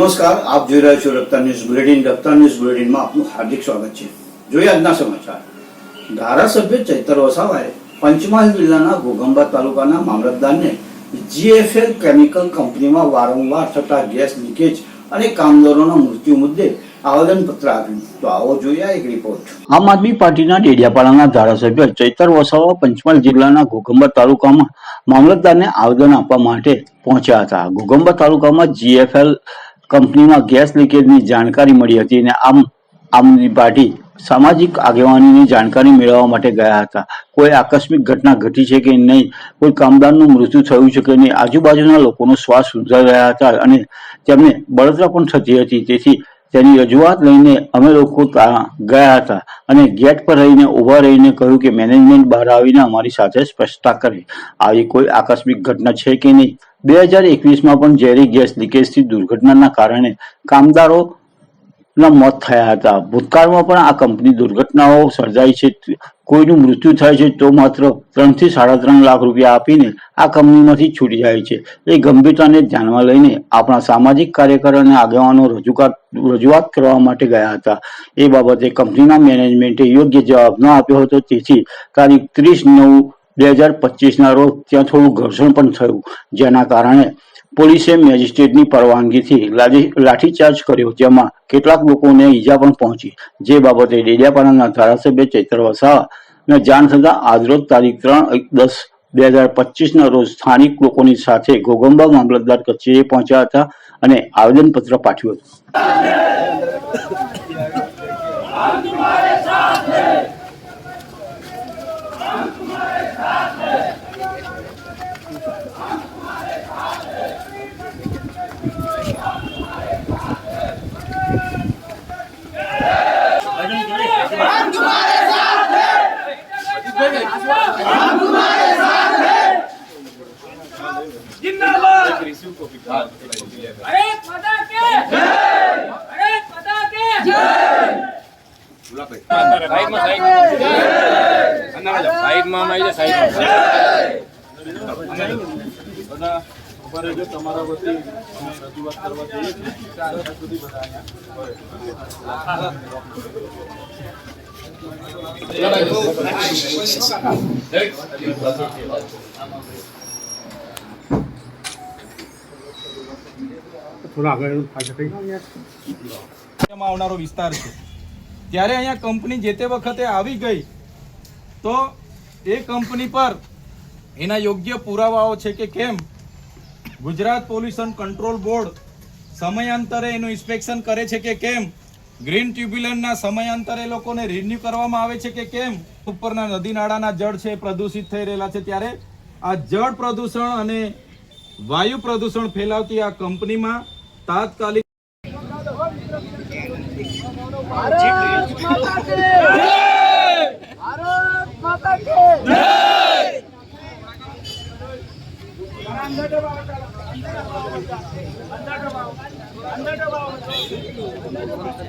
નમસ્કાર, આપ જોઈ રહ્યા છો Raftaar news bulletin. Raftaar news બુલેટિનમાં આપનું હાર્દિક સ્વાગત છે. જોઈએ આજના સમાચાર. ધારાસભ્ય ચૈતર વસાવાએ પંચમહાલ જિલ્લાના ઘોઘંબા તાલુકાના મામલતદારને જીએફએલ કેમિકલ કંપનીમાં વારંવાર થતા ગેસ લીકેજ અને કામદારોના મૃત્યુ મુદ્દે આમ આદમી પાર્ટીના ડેડિયાપાડાના ધારાસભ્ય ચૈતર વસાવા પંચમહાલ જિલ્લાના ઘોઘંબા તાલુકામાં મામલતદારને આવેદન આપવા માટે પહોંચ્યા હતા. ઘોઘંબા તાલુકામાં જીએફએલ કંપનીમાં ગેસ લીકેજની જાણકારી મળી હતી અને આમ આમની પાર્ટી સામાજિક આગેવાનીની જાણકારી મેળવવા માટે ગયા હતા. કોઈ આકસ્મિક ઘટના ઘટી છે કે નહીં, કોઈ કામદારનું મૃત્યુ થયું છે કે નહીં, આજુબાજુના લોકોનો શ્વાસ સુધારી રહ્યા હતા અને તેમને બળતરા પણ થતી હતી. તેથી તેની રજૂઆત લઈને અમે લોકો ગયા હતા અને ગેટ પર રહીને ઊભા રહીને કહ્યું કે મેનેજમેન્ટ બહાર આવીને અમારી સાથે સ્પષ્ટતા કરે. આવી કોઈ આકસ્મિક ઘટના છે કે નહીં? બે હજાર એકવીસમાં પણ ઝેરી ગેસ લીકેજથી દુર્ઘટનાના કારણે કામદારો ના મોત થયા હતા. ભૂતકાળમાં પણ આ કંપની દુર્ઘટનાઓ સર્જાઈ છે. કોઈનું મૃત્યુ થાય છે તો માત્ર ત્રણથી સાડા ત્રણ લાખ રૂપિયા આપીને આ કંપનીમાંથી છૂટી જાય છે. એ ગંભીરતાને ધ્યાનમાં લઈને આપણા સામાજિક કાર્યકર અને આગેવાનો રજૂઆત રજૂઆત કરવા માટે ગયા હતા. એ બાબતે કંપનીના મેનેજમેન્ટે યોગ્ય જવાબ ન આપ્યો હતો. તેથી તારીખ ત્રીસ નવ બે હજાર પચીસના રોજ ત્યાં થોડું ઘર્ષણ પણ થયું, જેના કારણે પોલીસે મેજિસ્ટ્રેટની પરવાનગીથી લાઠી- લાઠીચાર્જ કર્યો, જેમાં કેટલાક લોકોને ઈજા પણ પહોંચી. જે બાબતે ડેડિયાપાડાના ધારાસભ્ય ચૈત્ર વસાવાને જાણ થતા આજરોજ તારીખ ત્રણ દસ બે હજાર પચીસના રોજ સ્થાનિક લોકોની સાથે ગોગંબા મામલતદાર કચેરીએ પહોંચ્યા હતા અને આવેદનપત્ર પાઠવ્યું હતું. जिंदाबाद अरे माता के अरे माता के સાઈડમાં સાઈડમાં સાઈડમાં આવી જાય સાઈડમાં બધા ઉભા રહેજો તમારા વતી અમે રજૂઆત કરવા જઈએ છીએ ત્યાં સુધી બધા અહીંયા એમાં આવનારો વિસ્તાર છે. ત્યારે અહીંયા કંપની જે તે વખતે આવી ગઈ, તો એ કંપની પર એના યોગ્ય પુરાવાઓ છે કે કેમ? ગુજરાત પોલ્યુશન કંટ્રોલ બોર્ડ સમયાંતરે એનું ઇન્સ્પેક્શન કરે છે કે કેમ? ગ્રીન ટ્યુબ્યુલનના સમયાંતરે લોકોને રિન્યુ કરવામાં આવે છે કે કેમ? ઉપરના નદી નાળાના જળ છે, પ્રદૂષિત થઈ રહેલા છે. ત્યારે આ જળ પ્રદૂષણ અને વાયુ પ્રદૂષણ ફેલાવતી આ કંપનીમાં તાત્કાલિક ભારત માતા કે ભારત માતા કે અંદર દબાવો અંદર દબાવો અંદર દબાવો અંદર દબાવો અંદર દબાવો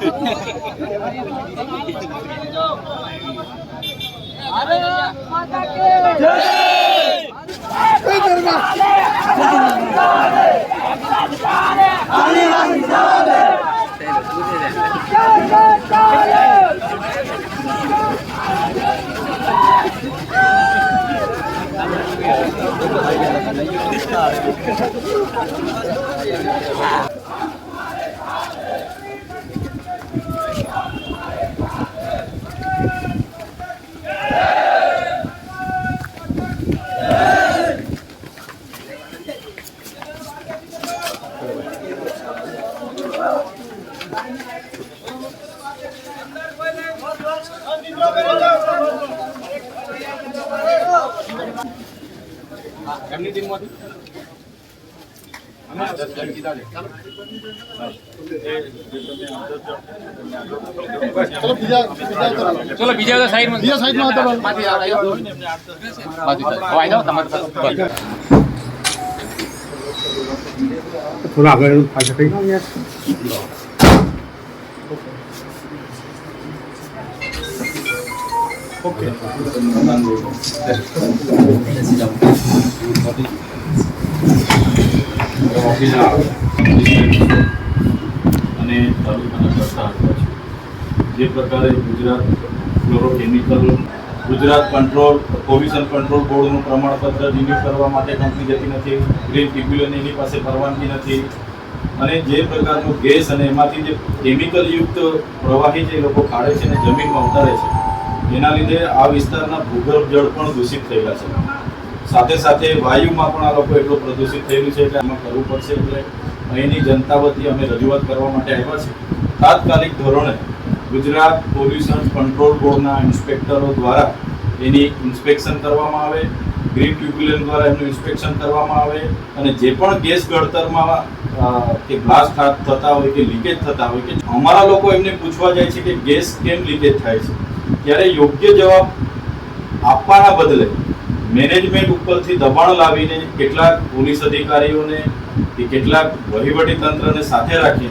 બીજા કરો. ચલો બીજા બધા સાઈડમાં બીજા સાઈડમાં હતા બાજુ. બાજુ જાઓ તમારે. થોડા આગળ પાછળ થઈ જાઓ યાર અને તાલુકાના કરતા જે પ્રકારે Gujarat fluorochemical, Gujarat control pollution control બોર્ડનું પ્રમાણપત્ર રિન્યૂ કરવા માટે કંપની જતી નથી ગ્રીન ટ્રિબ્યુનલ એની પાસે પરવાનગી નથી. અને જે પ્રકારનો ગેસ અને એમાંથી જે કેમિકલયુક્ત પ્રવાહી જે લોકો કાઢે છે અને જમીનમાં ઉતારે છે, એના લીધે આ વિસ્તારના ભૂગર્ભ જળ પણ દૂષિત થયેલા છે. સાથે સાથે વાયુમાં પણ આ લોકો એટલું પ્રદૂષિત થયેલું છે એટલે આમાં કરવું પડશે એટલે અહીંની જનતા વતી અમે રજૂઆત કરવા માટે આવ્યા છે તાત્કાલિક ધોરણે ગુજરાત પોલ્યુશન કંટ્રોલ બોર્ડના ઇન્સ્પેક્ટરો દ્વારા એની ઇન્સ્પેક્શન કરવામાં આવે, ગ્રીન ટ્યુબ્યુલન દ્વારા એનું ઇન્સ્પેક્શન કરવામાં આવે અને જે પણ ગેસ ગળતરમાં કે બ્લાસ્ટ થતા હોય કે લીકેજ થતા હોય કે અમારા લોકો એમને પૂછવા જાય છે કે ગેસ કેમ લીકેજ થાય છે? ત્યારે યોગ્ય જવાબ આપવાના બદલે મેનેજમેન્ટ ઉપરથી દબાણ લાવીને કેટલાક પોલીસ અધિકારીઓને કે કેટલાક વહીવટી તંત્રને સાથે રાખી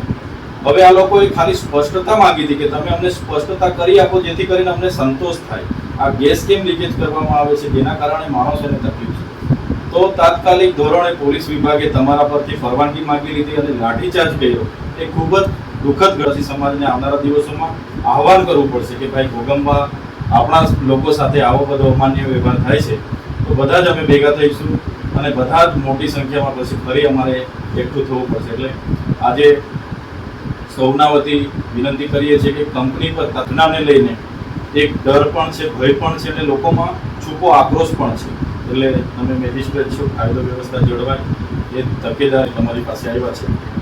હવે આ લોકોએ ખાલી સ્પષ્ટતા માંગી હતી કે તમે અમને સ્પષ્ટતા કરી આપો જેથી કરીને અમને સંતોષ થાય. આ ગેસ કેમ લીકેજ કરવામાં આવે છે? જેના કારણે માણસોને તકલીફ છે. તો તાત્કાલિક ધોરણે પોલીસ વિભાગે તમારા પરથી પરવાનગી માંગી લીધી અને લાઠીચાર્જ કર્યો. એ ખૂબ જ દુઃખદ ગણસી સમાજને આવનારા દિવસોમાં આહવાન કરવું પડશે કે ભાઈ ભોગમવા આપણા લોકો સાથે આવો બધો અમાન્ય વ્યવહાર થાય છે. તો બધા જ અમે ભેગા થઈશું અને બધા જ મોટી સંખ્યામાં પછી ફરી અમારે એકઠું થવું પડશે. એટલે આજે સૌના વતી વિનંતી કરીએ છીએ કે કંપની પર ઘટનાને લઈને એક ડર પણ છે, ભય પણ છે અને લોકોમાં છૂપો આક્રોશ પણ છે. એટલે તમે મેજિસ્ટ્રેટ છો, કાયદો વ્યવસ્થા જળવાય, એ તકેદારી તમારી પાસે આવ્યા છે.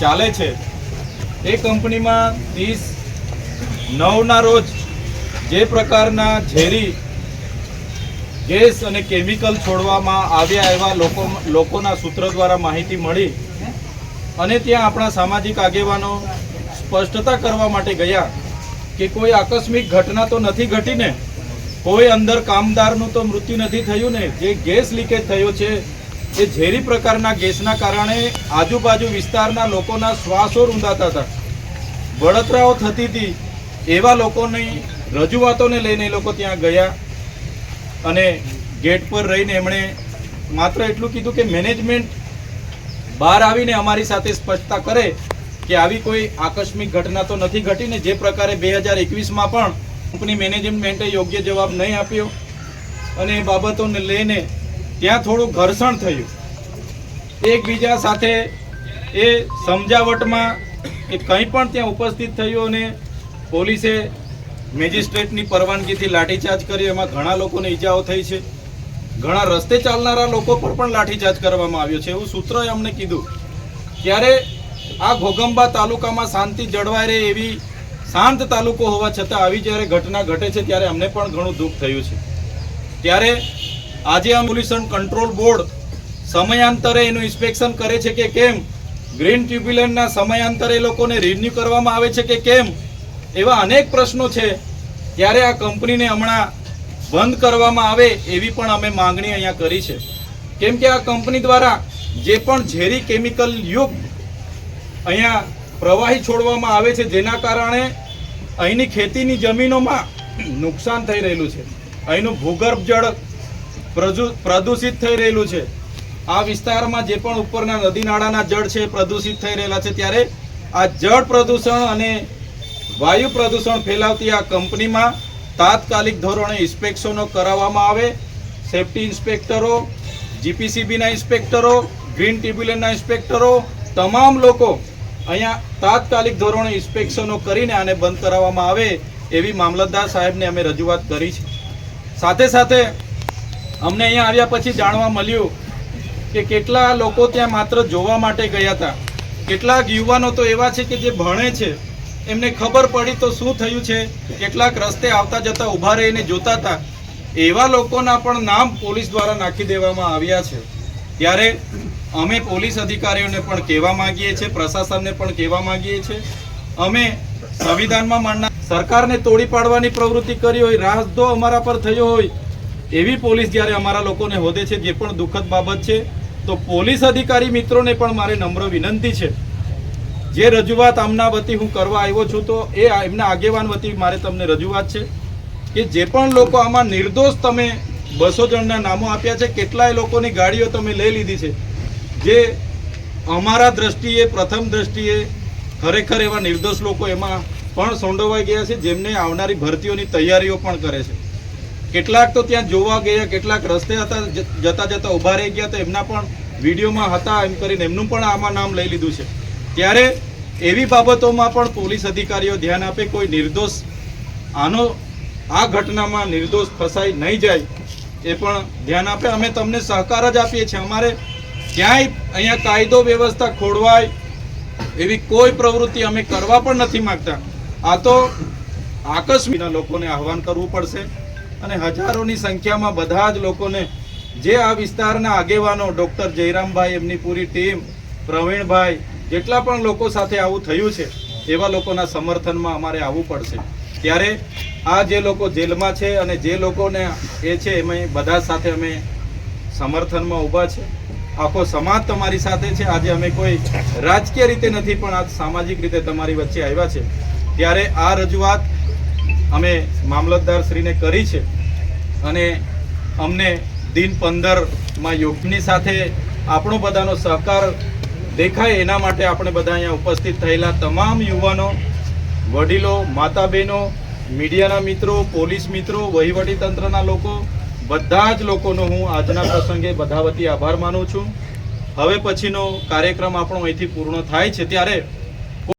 ચાલે છે, એ કંપનીમાં ત્રીસ નવના રોજ જે પ્રકારના ઝેરી ગેસ અને કેમિકલ છોડવામાં આવ્યા એવા લોકો, લોકોના સૂત્ર દ્વારા માહિતી મળી અને ત્યાં આપણા સામાજિક આગેવાનો સ્પષ્ટતા કરવા માટે ગયા કે કોઈ આકસ્મિક ઘટના તો નથી ઘટીને કોઈ અંદર કામદારનું તો મૃત્યુ નથી થયું ને, જે ગેસ લીકેજ થયો છે, એ ઝેરી પ્રકારના ગેસના કારણે આજુબાજુ વિસ્તારના લોકોના શ્વાસો રૂંધાતા હતા. બળતરાઓ થતી હતી, એવા લોકોની રજૂઆતોને લઈને એ લોકો ત્યાં ગયા અને ગેટ પર રહીને એમણે માત્ર એટલું કીધું કે મેનેજમેન્ટ બહાર આવીને અમારી સાથે સ્પષ્ટતા કરે કે આવી કોઈ આકસ્મિક ઘટના તો નથી ઘટીને જે પ્રકારે બે હજાર એકવીસમાં પણ કંપની મેનેજમેન્ટે યોગ્ય જવાબ નહીં આપ્યો અને એ બાબતોને લઈને ત્યાં થોડું ઘર્ષણ થયું. એકબીજા સાથે એ સમજાવટમાં એ કંઈ પણ ત્યાં ઉપસ્થિત થયું અને પોલીસે મેજિસ્ટ્રેટની પરવાનગીથી લાઠીચાર્જ કર્યો. એમાં ઘણા લોકોને ઈજાઓ થઈ છે. ઘણા રસ્તે ચાલનારા લોકો પર પણ લાઠીચાર્જ કરવામાં આવ્યો છે. એવું સૂત્રોએ અમને કીધું. ત્યારે આ ઘોગંબા તાલુકામાં શાંતિ જળવાઈ રહે એવી શાંત તાલુકો હોવા છતાં આવી જ્યારે ઘટના ઘટે છે ત્યારે અમને પણ ઘણું દુઃખ થયું છે. ત્યારે આજે આ પોલ્યુશન કંટ્રોલ બોર્ડ સમયાંતરે એનું ઇન્સ્પેક્શન કરે છે કે કેમ? ગ્રીન ટ્યુબ્યુલનના સમયાંતરે લોકોને રિન્યુ કરવામાં આવે છે કે કેમ? એવા અનેક પ્રશ્નો છે. ત્યારે આ કંપનીને હમણાં બંધ કરવામાં આવે એવી પણ અમે માંગણી અહીંયા કરી છે. કેમ કે આ કંપની દ્વારા જે પણ ઝેરી કેમિકલ યુક્ત અહીંયા પ્રવાહી છોડવામાં આવે છે, જેના કારણે અહીંની ખેતીની જમીનોમાં નુકસાન થઈ રહેલું છે. અહીંનું ભૂગર્ભ જળ પ્રદૂષિત થઈ રહેલું છે. આ વિસ્તારમાં જે પણ ઉપરના નદી નાળાના જળ છે પ્રદૂષિત થઈ રહેલા છે. ત્યારે આ જળ પ્રદૂષણ અને વાયુ પ્રદૂષણ ફેલાવતી આ કંપનીમાં તાત્કાલિક ધોરણે ઇન્સ્પેક્શનો કરાવવામાં આવે. સેફટી ઇન્સ્પેક્ટરો, જીપીસીબીના ઇન્સ્પેક્ટરો, ગ્રીન ટ્રિબ્યુનલના ઇન્સ્પેક્ટરો, તમામ લોકો અહીંયા તાત્કાલિક ધોરણે ઇન્સ્પેક્શનો કરીને આને બંધ કરાવવામાં આવે એવી મામલતદાર સાહેબને અમે રજૂઆત કરી છે. સાથે સાથે અમને અહીંયા આવ્યા પછી જાણવા મળ્યું કે કેટલા લોકો ત્યાં માત્ર જોવા માટે ગયા હતા. કેટલાક યુવાનો તો એવા છે કે જે ભણે છે. એમને ખબર પડી તો શું થયું છે? કેટલાક રસ્તે આવતા જતા ઊભા રહીને જોતા હતા. એવા લોકોના પણ નામ પોલીસ દ્વારા નાખી દેવામાં આવ્યા છે. ત્યારે અમે પોલીસ અધિકારીઓને પણ કહેવા માંગીએ છીએ, પ્રશાસનને પણ કહેવા માંગીએ છીએ. અમે સંવિધાનમાં માનનાર સરકારને તોડી પાડવાની પ્રવૃત્તિ કરી હોય રાજદ્રોહ અમારા પર થયો હોય, એવી પોલીસ જ્યારે અમારા લોકોને હોદે છે, જે પણ દુઃખદ બાબત છે, તો પોલીસ અધિકારી મિત્રોને પણ મારે નમ્ર વિનંતી છે. જે રજૂઆત આમના વતી હું કરવા આવ્યો છું, તો એ એમના આગેવાન વતી મારે તમને રજૂઆત છે કે જે પણ લોકો આમાં નિર્દોષ તમે બસો જણના નામો આપ્યા છે, કેટલાય લોકોની ગાડીઓ તમે લઈ લીધી છે. જે અમારા દ્રષ્ટિએ, પ્રથમ દ્રષ્ટિએ ખરેખર એવા નિર્દોષ લોકો એમાં પણ સંડોવાઈ ગયા છે, જેમને આવનારી ભરતીઓની તૈયારીઓ પણ કરે છે. કેટલાક તો ત્યાં જોવા ગયા, કેટલાક રસ્તે હતા જતા જતા ઊભા રહી ગયા તો એમના પણ વિડીયોમાં હતા એમ કરીને એમનું પણ આમાં નામ લઈ લીધું છે. ત્યારે એવી બાબતોમાં પણ પોલીસ અધિકારીઓ ધ્યાન આપે, કોઈ નિર્દોષ આનો, આ ઘટનામાં નિર્દોષ ફસાઈ નહીં જાય, એ પણ ધ્યાન આપે. અમે તમને સહકાર જ આપીએ છીએ. અમારે ક્યાંય અહીંયા કાયદો વ્યવસ્થા ખોડવાય એવી કોઈ પ્રવૃત્તિ અમે કરવા પણ નથી માંગતા. આ તો આકસ્મિકના લોકોને આહવાન કરવું પડશે અને હજારોની સંખ્યામાં બધા જ લોકોને જે આ વિસ્તારના આગેવાનો ડૉક્ટર જયરામભાઈ, એમની પૂરી ટીમ, પ્રવીણભાઈ જેટલા પણ લોકો સાથે આવું થયું છે, એવા લોકોના સમર્થનમાં અમારે આવવું પડશે. ત્યારે આ જે લોકો જેલમાં છે અને જે લોકોને એ છે, એમાં બધા સાથે અમે સમર્થનમાં ઊભા છે. આખો સમાજ તમારી સાથે છે. આજે અમે કોઈ રાજકીય રીતે નથી, પણ આ સામાજિક રીતે તમારી વચ્ચે આવ્યા છે. ત્યારે આ રજૂઆત અમે મામલતદાર શ્રીને કરી છે અને અમને દિન પંદરમાં યોગની સાથે આપણો બધાનો સહકાર દેખાય એના માટે આપણે બધા અહીંયા ઉપસ્થિત થયેલા તમામ યુવાનો, વડીલો માતા બહેનો મીડિયાના મિત્રો, પોલીસ મિત્રો વહીવટી તંત્રના લોકો બધા જ લોકોનો હું આજના પ્રસંગે બધા વતી આભાર માનું છું. હવે પછીનો કાર્યક્રમ આપણો અહીંથી પૂર્ણ થાય છે. ત્યારે